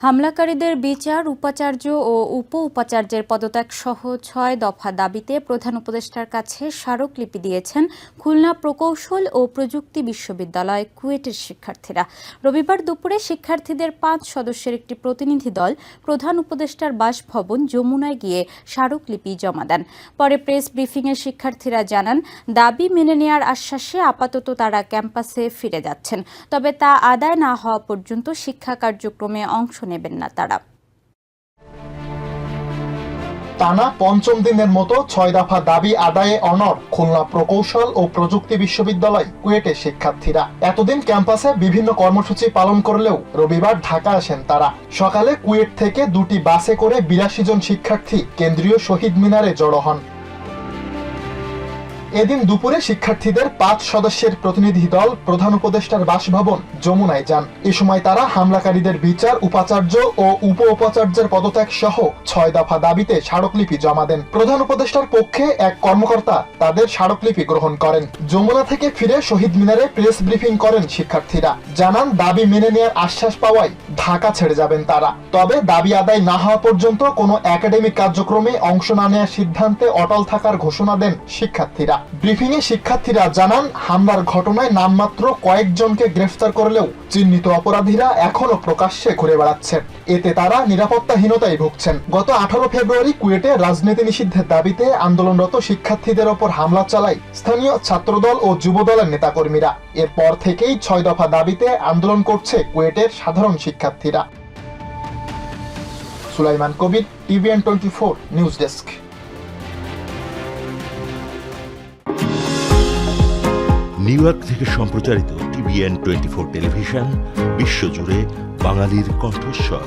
হামলাকারীদের বিচার, উপাচার্য ও উপ উপাচার্যের পদত্যাগ সহ ছয় দফা দাবিতে প্রধান উপদেষ্টার কাছে স্মারকলিপি দিয়েছেন খুলনা প্রকৌশল ও প্রযুক্তি বিশ্ববিদ্যালয় কুয়েটের শিক্ষার্থীরা। রবিবার দুপুরে শিক্ষার্থীদের পাঁচ সদস্যের একটি প্রতিনিধি দল প্রধান উপদেষ্টার বাসভবন যমুনায় গিয়ে স্মারকলিপি জমা দেন। পরে প্রেস ব্রিফিংয়ে শিক্ষার্থীরা জানান, দাবি মেনে নেয়ার আশ্বাসে আপাতত তারা ক্যাম্পাসে ফিরে যাচ্ছেন। তবে তা আদায় না হওয়া পর্যন্ত শিক্ষা কার্যক্রমে অংশ নেবেন না তারা। টানা পঞ্চম দিনের মতো ছয় দফা দাবি আদায়ে অনর, খুলনা প্রকৌশল ও প্রযুক্তি বিশ্ববিদ্যালয়, কুয়েটে শিক্ষার্থীরা। এতদিন ক্যাম্পাসে বিভিন্ন কর্মসূচি পালন করলেও রবিবার ঢাকা আসেন তারা। সকালে কুয়েট থেকে দুটি বাসে করে বিরাশি জন শিক্ষার্থী কেন্দ্রীয় শহীদ মিনারে জড়ো হন। এদিন দুপুরে শিক্ষার্থীদের পাঁচ সদস্যের প্রতিনিধি দল প্রধান উপদেষ্টার বাসভবন যমুনায় যান। এ সময় তারা হামলাকারীদের বিচার, উপাচার্য ও উপ উপাচার্যের পদত্যাগ সহ ছয় দফা দাবিতে স্মারকলিপি জমা দেন। প্রধান উপদেষ্টার পক্ষে এক কর্মকর্তা তাদের স্মারকলিপি গ্রহণ করেন। যমুনা থেকে ফিরে শহীদ মিনারে প্রেস ব্রিফিং করেন শিক্ষার্থীরা। জানান, দাবি মেনে নেওয়ার আশ্বাস পাওয়ায় ঢাকা ছেড়ে যাবেন তারা। তবে দাবি আদায় না হওয়া পর্যন্ত কোনো একাডেমিক কার্যক্রমে অংশ না নেওয়ার সিদ্ধান্তে অটল থাকার ঘোষণা দেন শিক্ষার্থীরা। ব্রিফিং এ শিক্ষার্থীরা জানান, হামলার ঘটনায় নামমাত্র কয়েকজনকে গ্রেফতার করলেও চিহ্নিত অপরাধীরা এখনও প্রকাশ্যে ঘুরে বেড়াচ্ছেন এতে তারা নিরাপত্তাহীনতায় ভুগছেন। গত আঠারো ফেব্রুয়ারি কুয়েটে রাজনীতি নিষিদ্ধের দাবিতে আন্দোলনরত শিক্ষার্থীদের ওপর হামলা চালায় স্থানীয় ছাত্রদল ও যুবদলের নেতাকর্মীরা। এরপর থেকেই ছয় দফা দাবিতে আন্দোলন করছে কুয়েটের সাধারণ শিক্ষার্থীরা। Sulaiman Kabir, TVN twenty four news desk. New York সম্প্রচারিত টিভিএন টোয়েন্টি ফোর টেলিভিশন, বিশ্বজুড়ে বাঙালির কণ্ঠস্বর।